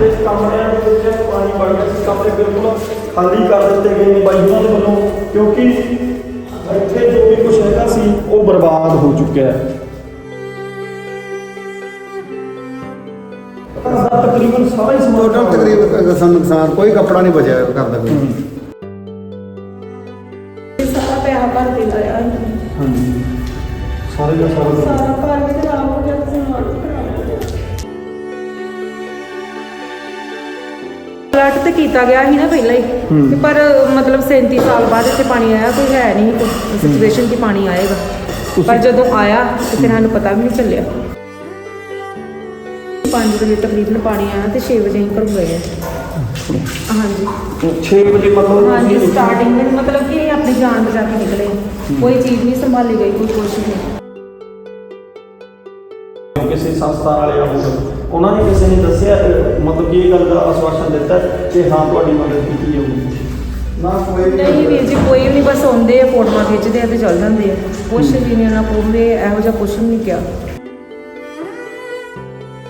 ਤੇ ਕਮਰਿਆਂ ਦੇ ਵਿੱਚ ਪਾਣੀ ਵੜ ਗਿਆ ਸੀ। ਕਮਰੇ ਬਿਲਕੁਲ ਖਾਲੀ ਕਰ ਦਿੱਤੇ ਗਏ ਨੇ ਬਾਈ ਉਹਨਾਂ ਦੇ ਵੱਲੋਂ ਕਿਉਂਕਿ ਇੱਥੇ ਜੋ ਵੀ ਕੁਝ ਹੈਗਾ ਸੀ ਉਹ ਬਰਬਾਦ ਹੋ ਚੁੱਕਿਆ ਹੈ। ਦਾ ਤਕਰੀਬਨ ਸਾਰਾ ਹੀ ਸਮਾਨ ਤਕਰੀਬਨ ਸਾਨੂੰ ਨੁਕਸਾਨ ਕੋਈ ਕੱਪੜਾ ਨਹੀਂ ਬਚਿਆ ਘਰ ਦਾ ਕੋਈ। ਸਾਰਾ ਪੈਸਾ ਭਰ ਸੀ। ਹਾਂਜੀ। ਸਾਰੇ ਦਾ ਸਾਰਾ ਸਾਰਾ ਘਰ ਵੀ ਖਰਾਬ ਹੋ ਗਿਆ। ਫਲੱਡ ਤੇ ਕੀਤਾ ਗਿਆ ਸੀ ਨਾ ਪਹਿਲਾਂ ਹੀ। ਤੇ ਪਰ ਮਤਲਬ 37 ਸਾਲ ਬਾਅਦ ਇੱਥੇ ਪਾਣੀ ਆਇਆ ਕੋਈ ਹੈ ਨਹੀਂ ਕੋਈ। ਸਿਚੁਏਸ਼ਨ 'ਚ ਪਾਣੀ ਆਏਗਾ। ਪਰ ਜਦੋਂ ਆਇਆ ਤੇ ਫਿਰ ਸਾਨੂੰ ਪਤਾ ਵੀ ਨਹੀਂ ਚੱਲਿਆ। 5 ਵਜੇ ਤਕਰੀਬਨ ਪਾਣੀ ਆਇਆ ਤੇ 6 ਵਜੇ ਅਸੀਂ ਘਰੋਂ ਗਏ। ਆ ਹਾਂਜੀ 6 ਵਜੇ ਮਤਲਬ ਹਾਂਜੀ ਤੁਸੀਂ- ਸਟਾਰਟਿੰਗ ਵਿੱਚ ਮਤਲਬ ਕਿ ਅਸੀਂ ਆਪਣੀ ਜਾਨ ਬਚਾ ਕੇ ਨਿਕਲੇ। ਕੋਈ ਚੀਜ਼ ਨਹੀਂ ਸੰਭਾਲੀ ਗਈ ਕੋਈ ਕੁਛ ਨਹੀਂ। ਕਿਸੇ ਸੰਸਥਾ ਵਾਲੇ ਆਉਂਦੇ ਉਹਨਾਂ ਨੇ ਕਿਸੇ ਨੇ ਦੱਸਿਆ ਮਤਲਬ ਕਿ ਇਹ ਗੱਲ ਦਾ ਆਸ਼ਵਾਸਨ ਦਿੱਤਾ ਕਿ ਹਾਂ ਤੁਹਾਡੀ ਮਦਦ ਕੀਤੀ ਜਾਊਗੀ। ਨਾ ਕੋਈ ਨਹੀਂ ਵੀਰ ਜੀ ਕੋਈ ਵੀ ਨਹੀਂ ਬਸ ਆਉਂਦੇ ਆ ਫੋਟੋਆਂ ਖਿੱਚਦੇ ਆ ਤੇ ਚੱਲ ਜਾਂਦੇ ਆ। ਕੁਛ ਵੀ ਨਹੀਂ ਉਹਨਾਂ ਕੋਲ ਇਹੋ ਜਿਹਾ ਕੁਛ ਨਹੀਂ ਕਿਹਾ।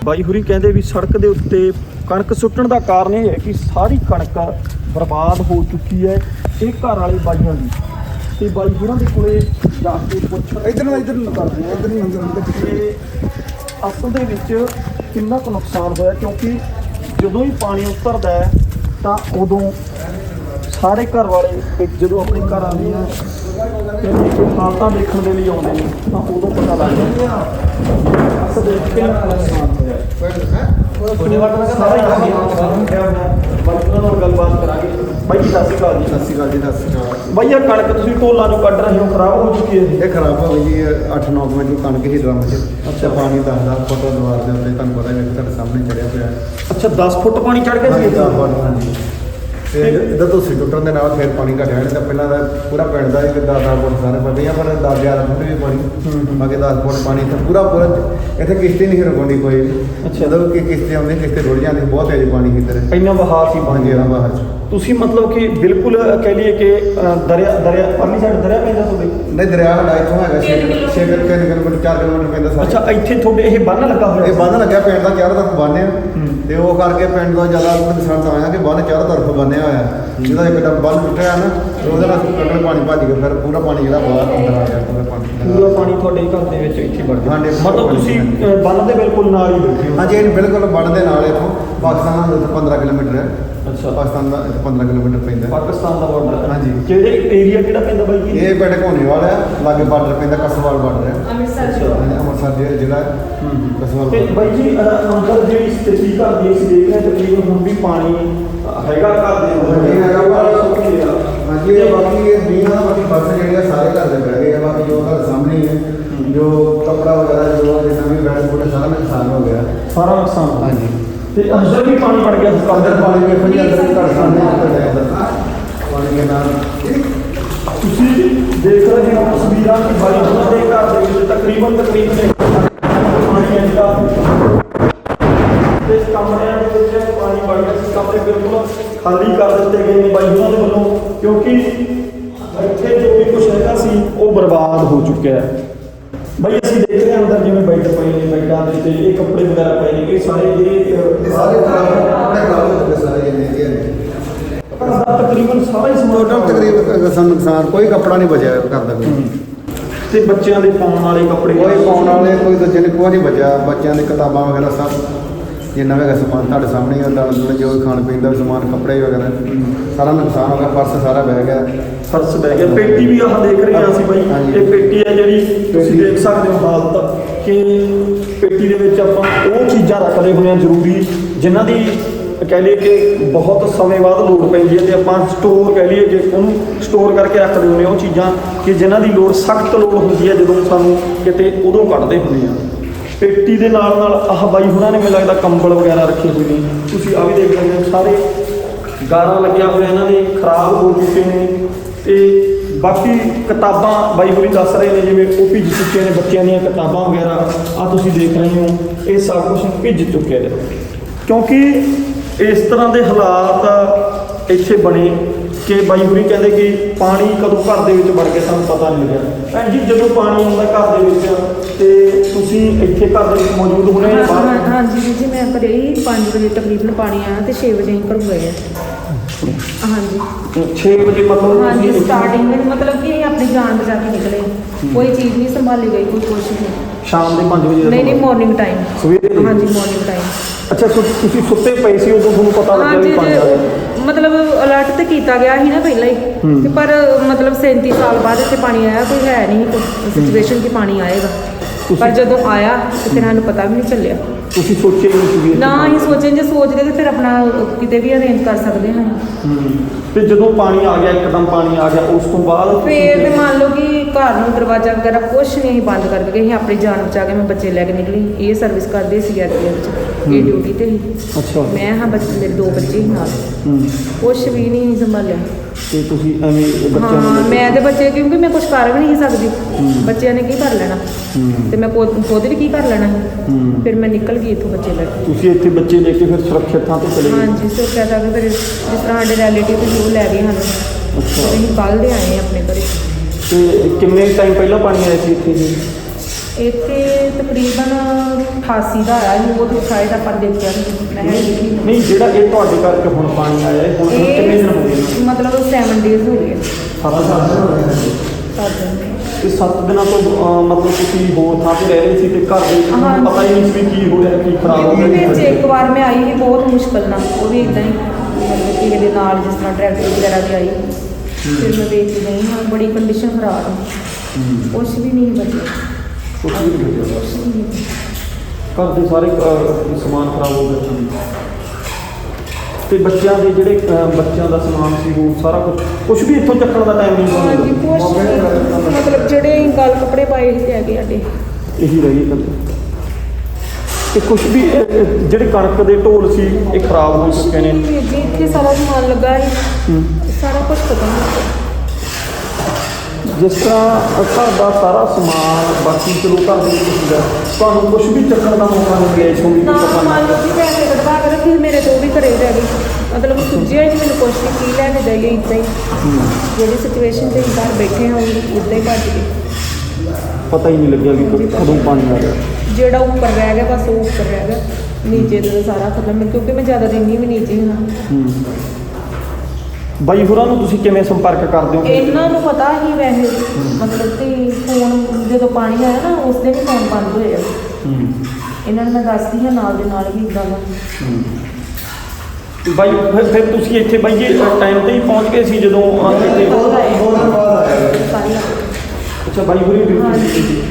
ਬਾਈ ਹੁਰੀ ਕਹਿੰਦੇ ਵੀ ਸੜਕ ਦੇ ਉੱਤੇ ਕਣਕ ਸੁੱਟਣ ਦਾ ਕਾਰਨ ਇਹ ਹੈ ਕਿ ਸਾਰੀ ਕਣਕ ਬਰਬਾਦ ਹੋ ਚੁੱਕੀ ਹੈ ਇਹ ਘਰ ਵਾਲੇ ਬਾਈਆਂ ਦੀ। ਤੇ ਬਾਈ ਹੁਰਾਂ ਦੇ ਕੋਲੇ ਜਾ ਕੇ ਪੁੱਛ ਇਧਰ ਨੂੰ ਇਧਰ ਨੂੰ ਕਰਦੇ ਆ ਇਧਰ ਨੂੰ ਅੰਦਰ ਕਿ ਅਸਲ ਦੇ ਵਿੱਚ ਕਿੰਨਾ ਕੁ ਨੁਕਸਾਨ ਹੋਇਆ? ਕਿਉਂਕਿ ਜਦੋਂ ਹੀ ਪਾਣੀ ਉਤਰਦਾ ਹੈ ਤਾਂ ਉਦੋਂ ਸਾਰੇ ਘਰ ਵਾਲੇ ਜਦੋਂ ਆਪਣੇ ਘਰਾਂ ਦੀਆਂ ਕਹਿੰਦੇ ਕਿ ਹਾਲਤਾਂ ਦੇਖਣ ਦੇ ਲਈ ਆਉਂਦੇ ਨੇ ਤਾਂ ਉਦੋਂ ਪਤਾ ਲੱਗਦਾ ਅਸਲ ਦੇ ਵਿੱਚ ਕਿੰਨਾ ਕੁ ਨੁਕਸਾਨ ਹੋਇਆ? ਸਾਰਾ ਹੋਇਆ ਬਾਈ ਉਹਨਾਂ ਨਾਲ ਗੱਲਬਾਤ ਕਰਾਂਗੇ। ਬਾਈ ਜੀ ਸਤਿ ਸ਼੍ਰੀ ਅਕਾਲ ਜੀ। ਸਤਿ ਸ਼੍ਰੀ ਅਕਾਲ ਜੀ ਸਤਿ ਸ਼੍ਰੀ ਅਕਾਲ। ਬਾਈ ਇਹ ਕਣਕ ਤੁਸੀਂ ਢੋਲਾਂ ਚੋਂ ਕੱਢ ਰਹੇ ਹੋ ਖਰਾਬ ਹੋ ਚੁੱਕੀ ਹੈ ਇਹ ਖਰਾਬ ਹੋ ਗਈ ਜੀ 8-9 ਮਿੰਟ ਨੂੰ ਕਣਕ ਹੀ ਡਰਮ 'ਚ। ਅੱਛਾ। ਪਾਣੀ 10-10 ਫੁੱਟ ਦੀਵਾਰ ਦੇ ਉੱਤੇ ਤੁਹਾਨੂੰ ਪਤਾ ਹੀ ਤੁਹਾਡੇ ਸਾਹਮਣੇ ਚੜਿਆ ਪਿਆ। ਅੱਛਾ 10 ਫੁੱਟ ਪਾਣੀ ਚੜ ਗਿਆ ਸੀ ਹਾਂਜੀ, ਤੇ ਜਦੋਂ ਤੁਸੀਂ ਟੁੱਟਣ ਦੇ ਨਾਲ ਫਿਰ ਪਾਣੀ ਘਟਿਆ ਨਹੀਂ ਤਾਂ ਪਹਿਲਾਂ ਦਾ ਪੂਰਾ ਪਿੰਡ ਦਾ ਇੱਕ 10 ਫੁੱਟ ਸਾਰੇ ਪੱਟੀਆਂ ਪਰ 10 11 ਫੁੱਟ ਵੀ ਪਾਣੀ। ਬਾਕੀ 10 ਫੁੱਟ ਪਾਣੀ ਇੱਥੇ ਪੂਰਾ ਪੂਰਾ ਇੱਥੇ ਕਿਸ਼ਤੀ ਨਹੀਂ ਰੁਕਣੀ ਕੋਈ ਅੱਛਾ। ਜਦੋਂ ਕਿ ਕਿਸ਼ਤੀ ਆਉਂਦੀ ਕਿਸ਼ਤੀ ਰੁੜ ਜਾਂਦੀ ਬਹੁਤ ਤੇਜ਼ ਪਾਣੀ ਇੱਧਰ। ਇੰਨਾ ਵਹਾਅ ਸੀ ਪਾਣੀ। ਆ ਬਾਹਰ ਚ ਤੁਸੀਂ ਮਤਲਬ ਕਿ ਬਿਲਕੁਲ ਕਹਿ ਲਈਏ ਕਿ ਅ, ਦਰਿਆ ਦਰਿਆ ਪਰਲੀ ਸਾਈਡ ਦਰਿਆ ਪੈਂਦਾ ਤੁਹਾਡੇ? ਨਹੀਂ ਦਰਿਆ ਸਾਡਾ ਇੱਥੋਂ ਹੈਗਾ 6 6 ਕਿਲੋਮੀਟਰ। 4 ਕਿਲੋਮੀਟਰ ਪੈਂਦਾ ਸਾਡਾ। ਅੱਛਾ ਇੱਥੇ ਤੁਹਾਡੇ ਇਹ ਬੰਨ ਲੱਗਾ ਹੋਇਆ ਇਹ ਬੰਨ ਲੱਗਿਆ ਪਿੰਡ ਦਾ ਚਾਰੋਂ ਤਰਫ ਬੰਨ੍ਹ ਆ ਤੇ ਉਹ ਕਰਕੇ ਪਿੰਡ ਦਾ ਜ਼ਿਆਦਾ ਨੁਕਸਾਨ ਤਾਂ ਆਇਆ ਕਿ ਬੰਨ ਚਾਰੋਂ ਤਰਫ ਬੰਨਿਆ ਹੋਇਆ। ਜਿਹਦਾ ਇੱਕ ਤਾਂ ਬੰਨ ਟੁੱਟਿਆ ਨਾ ਤੇ ਉਹਦੇ ਨਾਲ ਕੱਢਣ ਪਾਣੀ ਭੱਜ ਗਿਆ ਫਿਰ ਪੂਰਾ ਪਾਣੀ ਜਿਹੜਾ ਬਾਹਰ ਅੰਦਰ ਆ ਗਿਆ ਪੂਰਾ ਪਾਣੀ। ਪੂਰਾ ਪਾਣੀ ਤੁਹਾਡੇ ਘਰ ਦੇ ਵਿੱਚ ਇੱਥੇ ਵੜ ਗਿਆ। ਹਾਂਜੀ, ਮਤਲਬ ਤੁਸੀਂ। ਅ, ਬੰਨ ਦੇ ਬਿਲਕੁਲ ਨਾਲ ਹੀ ਬੈਠੇ ਹੋ। ਹਾਂਜੀ ਇਹ ਬਿਲਕੁਲ ਬੰਨ ਦੇ ਨਾਲ ਇੱਥੋਂ। ਪਾਕਿਸਤਾਨ ਦਾ 15 ਕਿਲੋਮੀਟਰ ਹੈ। ਅੱਛਾ। ਪਾਕਿਸਤਾਨ ਦਾ ਇੱਥੇ 15 ਕਿਲੋਮੀਟਰ ਪੈਂਦਾ। ਹੈ। ਪਾਕਿਸਤਾਨ ਦਾ ਬਾਰਡਰ ਹਾਂਜੀ। ਕਿਹੜੇ ਏਰੀਆ ਕਿਹੜਾ ਪੈਂਦਾ ਬਾਈ ਜੀ ਇਹ ਪਿੰਡ ਘੋਨੇਵਾਲ ਹੈ ਲਾਗੇ ਬਾਰਡਰ ਪੈਂਦਾ ਕਸਵਾਲ ਬਾਰਡਰ ਹੈ। ਅੰਮ੍ਰਿਤਸਰ। ਹਾਂਜੀ, ਅੰਮ੍ਰਿਤਸਰ ਦੇ ਜ਼ਿਲ੍ਹਾ ਕਸਵਾਲ ਤੇ ਬਾਈ ਜੀ ਅੰਦਰ ਜਿਹੜੀ ਸਥਿਤੀ ਘਰ ਦੀ ਅਸੀਂ ਦੇਖ ਰਹੇ ਤਕਰੀਬਨ ਹੁਣ ਵੀ ਪਾਣੀ ਹੈਗਾ ਘਰ ਦੇ ਅੰਦਰ। ਹੈਗਾ ਗਿਆ। ਹਾਂਜੀ ਇਹ ਬਾਕੀ ਇਹ ਮੀਂਹ ਦਾ ਬਾਕੀ ਫਸਲ ਜਿਹੜੀ ਆ ਸਾਰੇ ਘਰ ਦੇ ਬਹਿ ਗਏ ਆ। ਬਾਕੀ ਜੋ ਘਰ ਸਾਹਮਣੇ ਹੀ ਹੈ। ਜੋ ਕਪੜਾ ਵਗੈਰਾ ਜੋ ਜਿੰਨਾ ਵੀ ਬੈਡ ਬੁੱਡ ਸਾਰਾ ਨੁਕਸਾਨ ਹੋ ਗਿਆ। ਸਾਰਾ ਨੁਕਸਾਨ। ਹਾਂਜੀ। ਤੇ ਅੰਦਰ ਵੀ ਪਾਣੀ ਵੜ ਗਿਆ ਸੀ ਅੰਦਰ ਪਾਣੀ ਵੇਖੋ ਜੀ ਅੰਦਰ ਘਰ ਸਾਹਮਣੇ ਤੁਹਾਡੇ ਅੰਦਰ ਪਾਣੀ ਦੇ ਨਾਲ। ਤੁਸੀਂ ਦੇਖ ਰਹੇ ਹੋ ਤਸਵੀਰਾਂ ਕਿ ਬਾਈ ਉਹਨਾਂ ਦੇ ਘਰ ਦੇ ਵਿੱਚ ਤਕਰੀਬਨ ਤਕਰੀਬਨ ਪਾਣੀ ਹੈ ਤੇ ਕਮਰਿਆਂ ਦੇ ਵਿੱਚ ਪਾਣੀ ਵੜ ਗਿਆ ਸੀ ਕਮਰੇ ਬਿਲਕੁਲ ਖਾਲੀ ਕਰ ਦਿੱਤੇ ਗਏ ਨੇ ਬਾਈ ਉਹਨਾਂ ਦੇ ਵੱਲੋਂ, ਕਿਉਂਕਿ ਇੱਥੇ ਜੋ ਵੀ ਕੁਝ ਹੈਗਾ ਸੀ, ਉਹ ਬਰਬਾਦ ਹੋ ਚੁੱਕਿਆ ਹੈ। ਬਾਈ ਅਸੀਂ ਦੇਖ ਰਹੇ ਹਾਂ ਅੰਦਰ ਜਿਵੇਂ ਬੈੱਡ ਪਏ ਨੇ ਬੈੱਡਾਂ ਦੇ ਉੱਤੇ ਇਹ ਕੱਪੜੇ ਵਗੈਰਾ ਪਏ ਨੇ ਇਹ ਸਾਰੇ ਇਹ ਇਹ ਸਾਰੇ ਕੱਪੜੇ ਚੁੱਕੇ ਸਾਰੇ ਇਹਨੇ ਇਹ ਘਰ ਦਾ ਤਕਰੀਬਨ ਸਾਰਾ ਹੀ ਸਮਾਨ ਟੋਟਲ ਤਕਰੀਬਨ ਸਾਨੂੰ ਨੁਕਸਾਨ ਕੋਈ ਕੱਪੜਾ ਨਹੀਂ ਬਚਿਆ ਘਰ ਦਾ। ਕੋਈ ਤੇ ਬੱਚਿਆਂ ਦੇ ਪਾਉਣ ਵਾਲੇ ਕੱਪੜੇ ਕੋਈ ਪਾਉਣ ਵਾਲੇ ਕੋਈ ਦੂਜੇ ਨੇ ਕੋਈ ਨਹੀਂ ਬਚਿਆ। ਬੱਚਿਆਂ ਦੇ ਕਿਤਾਬਾਂ ਵਗੈਰਾ ਸਭ ਜਿੰਨਾ ਵੀ ਹੈਗਾ ਸਮਾਨ ਤੁਹਾਡੇ ਸਾਹਮਣੇ ਹੀ ਹੁੰਦਾ ਦੁਆਲੇ ਜੋ ਵੀ ਖਾਣ ਪੀਣ ਦਾ ਸਮਾਨ ਕੱਪੜੇ ਵਗੈਰਾ ਸਾਰਾ ਨੁਕਸਾਨ ਹੋ ਗਿਆ ਪਰਸ ਸਾਰਾ ਬਹਿ ਗਿਆ ਫਰਸ਼ ਬਹਿ ਗਿਆ ਪੇਟੀ ਵੀ ਆਹ ਦੇਖ ਰਹੇ ਹਾਂ ਅਸੀਂ ਬਾਈ ਹਾਂਜੀ। ਇਹ ਪੇਟੀ ਹੈ ਜਿਹੜੀ ਤੁਸੀਂ। ਦੇਖ ਸਕਦੇ ਹੋ ਹਾਲਤ ਕਿ ਪੇਟੀ ਦੇ ਵਿੱਚ ਆਪਾਂ ਉਹ ਚੀਜ਼ਾਂ ਰੱਖਦੇ ਹੋਏ ਆ ਜ਼ਰੂਰੀ ਜਿਨ੍ਹਾਂ ਦੀ ਕਹਿ ਲਈਏ ਕਿ ਬਹੁਤ ਸਮੇਂ ਬਾਅਦ ਲੋੜ ਪੈਂਦੀ ਹੈ ਤੇ ਆਪਾਂ ਸਟੋਰ ਕਹਿ ਲਈਏ ਕਿ ਉਹਨੂੰ ਸਟੋਰ ਕਰਕੇ ਰੱਖਦੇ ਹੁੰਦੇ ਹਾਂ ਉਹ ਚੀਜ਼ਾਂ ਕਿ ਜਿਨ੍ਹਾਂ ਦੀ ਲੋੜ ਸਖਤ ਲੋੜ ਹੁੰਦੀ ਹੈ ਜਦੋਂ ਸਾਨੂੰ ਕਿਤੇ ਉਦੋਂ ਕੱਢਦੇ ਹੁੰਦੇ ਆ ਪੇਟੀ ਦੇ ਨਾਲ ਨਾਲ ਆਹ ਬਾਈ ਹੁਣਾਂ ਨੇ ਮੈਨੂੰ ਲੱਗਦਾ ਕੰਬਲ ਵਗੈਰਾ ਰੱਖੇ ਹੋਏ ਨੇ। ਤੁਸੀਂ ਆ ਵੀ ਦੇਖ ਸਕਦੇ ਹੋ, ਸਾਰੇ ਗਾਰਾਂ ਲੱਗਿਆ ਹੋਇਆ ਇਹਨਾਂ ਦੇ, ਖਰਾਬ ਹੋ ਚੁੱਕੇ ਨੇ। ਤੇ ਬਾਕੀ ਕਿਤਾਬਾਂ ਬਾਈ ਹੋਰੀ ਦੱਸ ਰਹੇ ਨੇ, ਜਿਵੇਂ ਉਹ ਭਿੱਜ ਚੁੱਕੇ ਨੇ ਬੱਚਿਆਂ ਦੀਆਂ ਕਿਤਾਬਾਂ ਵਗੈਰਾ ਆ ਤੁਸੀਂ ਦੇਖ ਰਹੇ ਹੋ। ਇਹ ਸਭ ਕੁਝ ਭਿੱਜ ਚੁੱਕਿਆ ਹੈ। ਕਿਉਂਕਿ ਇਸ ਤਰ੍ਹਾਂ ਦੇ ਹਾਲਾਤ ਇੱਥੇ ਬਣੇ। ਕਿ ਬਾਈ ਹੁਰੀ ਕਹਿੰਦੇ ਕਿ ਪਾਣੀ ਕਦੋਂ ਘਰ ਦੇ ਵਿੱਚ ਵੜ ਗਿਆ ਸਾਨੂੰ ਪਤਾ ਨਹੀਂ ਲੱਗਿਆ। ਭੈਣ ਜੀ ਜਦੋਂ ਪਾਣੀ ਆਉਂਦਾ ਘਰ ਦੇ ਵਿੱਚ ਤੇ ਤੁਸੀਂ ਇੱਥੇ ਘਰ ਦੇ ਵਿੱਚ ਮੌਜੂਦ ਹੋਣੇ ਜਾਂ ਬਾਹਰ? ਹਾਂਜੀ ਵੀਰ ਜੀ ਮੈਂ ਘਰੇ ਹੀ 5 ਵਜੇ ਤਕਰੀਬਨ ਪਾਣੀ ਆਇਆ ਤੇ 6 ਵਜੇ ਹੀ ਘਰੋਂ ਗਏ ਆ। ਹਾਂਜੀ 6 ਵਜੇ ਮਤਲਬ ਹਾਂਜੀ ਸਟਾਰਟਿੰਗ ਵਿੱਚ ਮਤਲਬ ਕਿ ਆਪਣੀ ਜਾਨ ਬਚਾ ਕੇ ਨਿਕਲੇ। ਕੋਈ ਚੀਜ਼ ਨਹੀਂ ਸੰਭਾਲੀ ਗਈ ਕੋਈ ਕੁਛ ਨਹੀਂ। ਸ਼ਾਮ ਦੇ 5 ਵਜੇ ਨਹੀਂ ਨਹੀਂ। ਮਾਰਨਿੰਗ ਟਾਈਮ ਸਵੇਰੇ? ਹਾਂਜੀ ਮਾਰਨਿੰਗ ਟਾਈਮ ਅੱਛਾ ਤੁਸੀਂ ਸੁੱਤੇ ਪਏ ਸੀ ਉਦੋਂ ਤੁਹਾਨੂੰ ਪਤਾ ਲੱਗਿਆ ਵੀ ਪਾਣੀ ਆ ਜੇ- ਮਤਲਬ ਅਲਰਟ ਤੇ ਕੀਤਾ ਗਿਆ ਸੀ ਨਾ ਪਹਿਲਾਂ ਹੀ। ਤੇ ਪਰ ਮਤਲਬ 37 ਸਾਲ ਬਾਅਦ ਇੱਥੇ ਪਾਣੀ ਆਇਆ ਕੋਈ ਹੈ ਨਹੀਂ ਸਿਚੁਏਸ਼ਨ 'ਚ ਪਾਣੀ ਆਏਗਾ ਪਰ ਜਦੋਂ ਆਇਆ ਤੇ ਫਿਰ ਸਾਨੂੰ ਪਤਾ ਵੀ ਨਹੀਂ ਚੱਲਿਆ। ਤੁਸੀਂ ਸੋਚਿਆ ਨਹੀਂ ਸੀ ਵੀ ਨਾ ਹੀ ਸੋਚੇ ਜੇ ਸੋਚਦੇ ਤੇ ਫਿਰ ਆਪਣਾ ਕਿਤੇ ਵੀ ਅਰੇਂਜ ਕਰ ਸਕਦੇ ਹਾਂ। ਹੂੰ। ਤੇ ਜਦੋਂ ਪਾਣੀ ਆ ਗਿਆ ਇੱਕਦਮ ਪਾਣੀ ਆ ਗਿਆ ਉਸ ਤੋਂ ਬਾਅਦ ਫੇਰ ਤੇ ਮੰਨ ਲਓ ਕਿ ਘਰ ਨੂੰ ਦਰਵਾਜ਼ਾ ਵਗੈਰਾ ਕੁਛ ਨਹੀਂ ਬੰਦ ਕਰਕੇ ਗਏ ਅਸੀਂ ਆਪਣੀ ਜਾਨ ਬਚਾ ਕੇ ਮੈਂ ਬੱਚੇ ਲੈ ਕੇ ਨਿਕਲੀ। ਇਹ ਸਰਵਿਸ ਕਰਦੇ ਸੀ ਐਟੀਐਮ ਚ ਇਹ ਡਿਊਟੀ ਤੇ ਸੀ ਅੱਛਾ। ਮੈਂ ਹਾਂ ਬੱਚੇ ਮੇਰੇ ਦੋ ਬੱਚੇ ਸੀ ਨਾਲ। ਹੂੰ। ਕੁਛ ਵੀ ਨਹੀਂ ਸੰਭਾਲਿਆ। ਤੇ ਤੁਸੀਂ ਐਵੇਂ ਬੱਚਿਆਂ ਹਾਂ ਨੂੰ ਮੈਂ ਤੇ ਬੱਚੇ ਕਿਉਂਕਿ ਮੈਂ ਕੁਝ ਕਰ ਵੀ ਨਹੀਂ ਸਕਦੀ। ਬੱਚਿਆਂ ਨੇ ਕੀ ਕਰ ਲੈਣਾ। ਤੇ ਮੈਂ ਖੁਦ ਖੁਦ ਵੀ ਕੀ ਕਰ ਲੈਣਾ ਸੀ। ਫਿਰ ਮੈਂ ਨਿਕਲ ਗਈ ਇੱਥੋਂ ਬੱਚੇ ਲੈ ਕੇ। ਤੁਸੀਂ ਇੱਥੇ ਬੱਚੇ ਲੈ ਕੇ ਫਿਰ ਸੁਰੱਖਿਅਤ ਥਾਂ ਤੇ ਚਲੇ ਗਏ? ਹਾਂਜੀ ਸੋਚਿਆ ਤਾਂ ਕਿ ਫਿਰ ਜਿਸ ਤਰ੍ਹਾਂ ਸਾਡੇ ਰਿਲੇਟਿਵ ਉਹ ਲੈ ਗਏ ਸਾਨੂੰ। ਅੱਛਾ। ਫਿਰ ਅਸੀਂ ਕੱਲ੍ਹ ਦੇ ਆਏ ਹਾਂ ਆਪਣੇ ਘਰੇ। ਤੇ ਕਿੰਨੇ ਟਾਈਮ ਪਹਿਲਾਂ ਪਾਣੀ ਆਇਆ ਸੀ ਇੱਥੇ ਜੀ? ਇੱਥੇ ਤਕਰੀਬਨ 88 ਦਾ ਆਇਆ ਸੀ ਉਹ ਤੇ ਸ਼ਾਇਦ ਆਪਾਂ ਦੇਖਿਆ ਨਹੀਂ ਮੈਂ ਕਿਹਾ ਦੇਖੀ ਨਹੀਂ। ਨਹੀਂ ਜਿਹੜਾ ਇਹ ਤੁਹਾਡੇ ਕਰਕੇ ਹੁਣ ਪਾਣੀ ਆਇਆ ਇਹ ਹੁਣ ਹੁਣ ਕਿੰਨੇ ਦਿਨ ਹੋ ਗਏ? ਇਹ ਮਤਲਬ 7 ਡੇਜ਼ ਹੋ ਗਏ। ਸੱਤ ਦਿਨ ਹੋ ਗਏ ਨੇ। ਸੱਤ ਦਿਨ ਤੇ 7 ਦਿਨਾਂ ਤੋਂ ਅਹ, ਮਤਲਬ ਤੁਸੀਂ ਹੋਰ ਥਾਂ ਤੇ ਰਹਿ ਰਹੇ ਸੀ ਤੇ ਘਰ ਦੇ ਵਿੱਚ। ਪਤਾ ਹੀ ਨਹੀਂ ਸੀ ਵੀ ਕੀ ਹੋ ਰਿਹਾ ਕੀ ਖਰਾਬ ਹੋ ਇਹਦੇ ਵਿੱਚ ਰਿਹਾ ਇੱਕ ਵਾਰ ਮੈਂ ਆਈ ਸੀ ਬਹੁਤ ਮੁਸ਼ਕਲ ਨਾਲ। ਉਹ ਵੀ ਇਦਾਂ ਹੀ ਮਤਲਬ ਕਿ ਇਹਦੇ ਨਾਲ ਜਿਸ ਤਰ੍ਹਾਂ ਟਰੈਕਟਰ ਵਗੈਰਾ ਵੀ ਆਈ। ਫਿਰ ਮੈਂ ਦੇਖ ਕੇ ਗਈ ਹਾਂ ਬੜੀ ਕੰਡੀਸ਼ਨ ਖਰਾਬ ਹੈ। ਕੁਛ ਵੀ ਨਹੀਂ ਬਚਿਆ। ਕੁਛ ਵੀ ਨਹੀਂ ਬਚਿਆ ਘਰ ਦੇ ਸਾਰੇ ਅਹ, ਸਮਾਨ ਖਰਾਬ ਹੋ ਗਿਆ ਤੇ ਬੱਚਿਆਂ ਦੇ ਜਿਹੜੇ ਅਹ, ਬੱਚਿਆਂ ਦਾ ਸਮਾਨ ਸੀ ਉਹ ਸਾਰਾ ਕੁਝ ਕੁਝ ਵੀ ਇੱਥੋਂ ਚੱਕਣ ਦਾ ਟਾਈਮ ਨਹੀਂ ਹਾਂਜੀ ਕੁਛ ਨਹੀਂ। ਮਤਲਬ ਜਿਹੜੇ ਗੱਲ ਕੱਪੜੇ ਪਾਏ ਸੀ ਤੇ ਹੈਗੇ ਸਾਡੇ। ਇਹੀ ਰਹੀ ਗੱਲ। ਤੇ ਕੁਝ ਵੀ ਜਿਹੜੇ ਕਣਕ ਦੇ ਢੋਲ ਸੀ ਇਹ ਖਰਾਬ ਹੋ ਚੁੱਕੇ ਨੇ। ਜੀ ਇੱਥੇ ਸਾਰਾ ਸਮਾਨ ਲੱਗਾ ਹੂੰ। ਸਾਰਾ ਕੁਝ ਖਤਮ ਹੋ ਗਿਆ। ਜਿਸ ਤਰ੍ਹਾਂ ਘਰ ਦਾ ਸਾਰਾ ਸਮਾਨ ਬਾਕੀ ਚਲੋ ਘਰ ਦੇ ਵਿੱਚ ਹੁੰਦਾ ਤੁਹਾਨੂੰ ਕੁਝ ਵੀ ਚੱਕਣ ਦਾ ਮੌਕਾ ਨਹੀਂ ਮਿਲਿਆ ਇਸ ਨੂੰ ਨਾ ਮੰਨ ਲਓ ਕਿ ਪੈਸੇ ਕਢਵਾ ਕੇ ਰੱਖੀ ਮੇਰੇ ਤੋਂ ਵੀ ਘਰੇ ਰਹਿ ਗਈ ਮਤਲਬ ਸੁਝਿਆ ਹੀ ਨਹੀਂ ਮੈਨੂੰ ਕੁਛ ਵੀ ਕੀ ਲੈ ਕੇ ਜਾਈਏ ਇੱਦਾਂ ਹੀ। ਜਿਹੜੀ ਸਿਚੁਏਸ਼ਨ ਤੇ ਘਰ ਬੈਠੇ ਹਾਂ ਉਹ ਇੱਦਾਂ ਹੀ ਭੱਜ ਗਈ ਪਤਾ ਹੀ ਨਹੀਂ ਲੱਗਿਆ ਵੀ ਕਦੋਂ ਪਾਣੀ ਆ ਗਿਆ। ਜਿਹੜਾ ਉੱਪਰ ਰਹਿ ਗਿਆ ਬਸ ਉਹ ਉੱਪਰ ਰਹਿ ਗਿਆ। ਨੀਚੇ ਦਾ ਤਾਂ ਸਾਰਾ ਖਤਮ ਹੈ ਕਿਉਂਕਿ ਮੈਂ ਜ਼ਿਆਦਾ ਦਿਨ ਵੀ ਨੀਚੇ ਹਾਂ। ਹੂੰ। ਬਾਈ ਹੋਰਾਂ ਨੂੰ ਤੁਸੀਂ ਕਿਵੇਂ ਸੰਪਰਕ ਕਰਦੇ ਹੋ? ਇਹਨਾਂ ਨੂੰ ਪਤਾ ਹੀ ਵੈਸੇ ਮਤਲਬ ਕਿ ਫੋਨ ਜਦੋਂ ਪਾਣੀ ਆਇਆ ਨਾ ਉਸ ਦੇ ਵੀ ਫੋਨ ਬੰਦ ਹੋਏ ਆ। ਹੂੰ। ਇਹਨਾਂ ਨੂੰ ਮੈਂ ਦੱਸਦੀ ਹਾਂ ਨਾਲ ਦੇ ਨਾਲ ਹੀ ਇਦਾਂ ਦਾ। ਬਾਈ ਫਿਰ ਫਿਰ ਤੁਸੀਂ ਇੱਥੇ ਬਾਈ ਜੀ ਟਾਈਮ ਤੇ ਹੀ ਪਹੁੰਚ ਗਏ ਸੀ ਜਦੋਂ ਆ ਇੱਥੇ ਬਹੁਤ ਬਹੁਤ ਦਿਨ ਬਾਅਦ ਆਇਆ ਕੱਲ ਅੱਛਾ ਬਾਈ ਹੋਰੀ ਡਿਊਟੀ ਸੀ।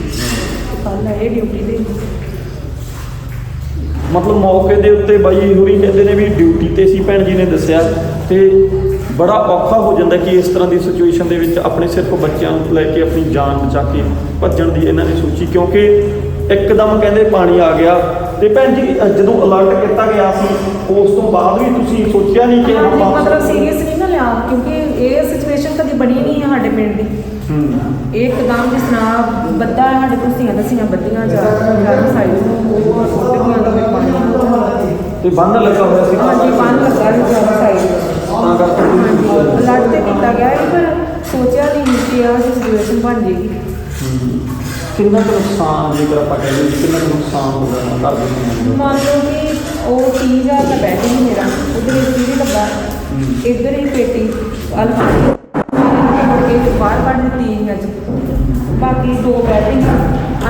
ਕੱਲ ਆਏ ਡਿਊਟੀ ਤੇ। ਮਤਲਬ ਮੌਕੇ ਦੇ ਉੱਤੇ ਬਾਈ ਹੋਰੀ ਕਹਿੰਦੇ ਨੇ ਵੀ ਡਿਊਟੀ ਤੇ ਸੀ ਭੈਣ ਜੀ ਨੇ ਦੱਸਿਆ। ਤੇ ਬੜਾ ਔਖਾ ਹੋ ਜਾਂਦਾ ਕਿ ਇਸ ਤਰ੍ਹਾਂ ਦੀ ਸਿਚੁਏਸ਼ਨ ਦੇ ਵਿੱਚ ਆਪਣੇ ਸਿਰਫ ਬੱਚਿਆਂ ਨੂੰ ਲੈ ਕੇ ਆਪਣੀ ਜਾਨ ਬਚਾ ਕੇ ਭੱਜਣ ਦੀ ਇਹਨਾਂ ਨੇ ਸੋਚੀ ਕਿਉਂਕਿ ਇੱਕਦਮ ਕਹਿੰਦੇ ਪਾਣੀ ਆ ਗਿਆ। ਤੇ ਭੈਣ ਜੀ ਜਦੋਂ ਅਲਰਟ ਕੀਤਾ ਗਿਆ ਸੀ ਉਸ ਤੋਂ ਬਾਅਦ ਵੀ ਤੁਸੀਂ ਸੋਚਿਆ ਨਹੀਂ ਕਿ ਮਤਲਬ ਸੀਰੀਅਸ ਨਹੀਂ ਨਾ ਲਿਆ ਕਿਉਂਕਿ ਇਹ ਸਿਚੁਏਸ਼ਨ ਕਦੀ ਬਣੀ ਨਹੀਂ ਹੈ ਸਾਡੇ ਪਿੰਡ ਦੀ। ਹੂੰ। ਇਹ ਇੱਕਦਮ ਜਿਸ ਤਰ੍ਹਾਂ ਬੱਦਾ ਸਾਡੇ ਕੁਰਸੀਆਂ ਦਸੀਆਂ ਬੱਦੀਆਂ ਜਾ ਜਾ ਸਾਈਡ ਨੂੰ ਉਹ ਸੁੱਟੀਆਂ ਦਾ ਪਾਣੀ। ਤੇ ਬੰਨ ਲੱਗਾ ਹੋਇਆ ਸੀ। ਹਾਂਜੀ ਪਾਣੀ ਲੱਗਾ ਸੀ ਜਾ ਸਾਈਡ ਅਲਰਟ ਤੇ ਕੀਤਾ ਗਿਆ ਹੈ ਪਰ ਸੋਚਿਆ ਨਹੀਂ ਕਿ ਆਹ ਸਿਚੁਏਸ਼ਨ ਬਣ ਜੇਗੀ ਕਿੰਨਾ ਕੁ ਨੁਕਸਾਨ ਜੇਕਰ ਆਪਾਂ ਕਹਿੰਦੇ ਕਿੰਨਾ ਕੁ ਨੁਕਸਾਨ ਹੋ ਗਿਆ ਘਰ ਦੇ ਮੰਨ ਲਓ ਕਿ ਉਹ 30000 ਦਾ ਬੈਠ ਹੀ ਮੇਰਾ ਉਹਦੇ ਵਿੱਚ ਵੀ ਲੱਗਾ ਇੱਧਰ ਹੀ ਪੇਟੀ ਅਲਮਾਰੀ ਮੁੜ ਕੇ ਬਾਹਰ ਕੱਢ ਦਿੱਤੀ ਹੈ ਅੱਜ। ਬਾਕੀ ਦੋ ਬੈਟਿੰਗ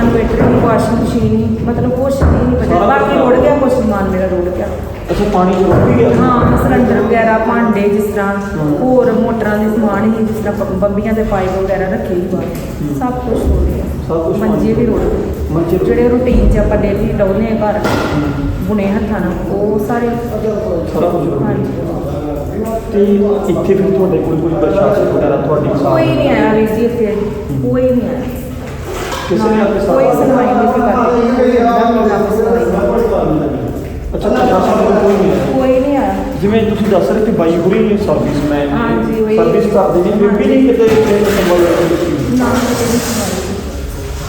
ਅਨਵੇਟਰ ਵਾਸ਼ਿੰਗ ਮਸ਼ੀਨ ਮਤਲਬ ਕੁਛ ਨਹੀਂ ਬਚਿਆ ਬਾਕੀ ਰੁੜ ਗਿਆ ਕੁਛ ਸਮਾਨ ਮੇਰਾ ਰੁੜ ਗਿਆ। ਅੱਛਾ ਪਾਣੀ ਚ ਰੁੜ ਵੀ ਗਿਆ? ਹਾਂ ਸਿਲੰਡਰ ਵਗੈਰਾ ਭਾਂਡੇ ਜਿਸ ਤਰ੍ਹਾਂ ਹੋਰ ਮੋਟਰਾਂ ਦੇ ਸਮਾਨ ਹੀ ਜਿਸ ਤਰ੍ਹਾਂ ਬੰਬੀਆਂ ਦੇ ਪਾਈਪ ਵਗੈਰਾ ਰੱਖੇ ਹੀ ਬਾਹਰ। ਸਭ ਕੁਝ ਰੁੜ ਗਿਆ। ਸਭ ਕੁਛ ਮੰਜੇ ਵੀ ਰੁੜ ਗਏ। ਮੰਜੇ ਜਿਹੜੇ ਰੂਟੀਨ 'ਚ ਆਪਾਂ ਡੇਲੀ ਡਾਉਨੇ ਆ ਘਰ ਬੁਣੇ ਹੱਥਾਂ ਨਾਲ ਉਹ ਸਾਰੇ ਸਾਰਾ ਕੁਝ ਤੇ ਇੱਥੇ ਫਿਰ ਤੁਹਾਡੇ ਕੋਲ ਕੋਈ ਪ੍ਰਸ਼ਾਸਨ ਵਗੈਰਾ ਤੁਹਾਡੀ ਕੋਈ ਨਹੀਂ ਆਇਆ ਵੀਰ ਜੀ ਇੱਥੇ। ਕੋਈ ਨਹੀਂ ਆਇਆ। ਕਿਸੇ ਨੇ ਆ ਕੇ ਕੋਈ ਸਾਥ ਸੁਣਵਾਈ ਨਹੀਂ ਸੀ ਕਰਦੀ ਕੋਈ ਬੰਦਾ ਨਹੀਂ ਨਾ ਸੁਣਵਾਈ ਅੱਛਾ ਪ੍ਰਸ਼ਾਸਨ ਕੋਲ ਕੋਈ ਨਹੀਂ ਆਇਆ। ਕੋਈ ਨਹੀਂ ਆਇਆ ਜਿਵੇਂ ਤੁਸੀਂ ਦੱਸ ਰਹੇ ਕਿ ਬਾਈ ਹੁਰੀ ਨੇ ਸਰਵਿਸਮੈਨ ਹਾਂਜੀ, ਉਹੀ। ਸਰਵਿਸ ਕਰਦੇ ਨੇ ਫਿਰ ਵੀ ਨਹੀਂ ਕਿਤੇ ਕਿਤੇ ਸੰਭਲ ਨਾ ਕੋਈ ਨਹੀਂ ਸੁਣਵਾਈ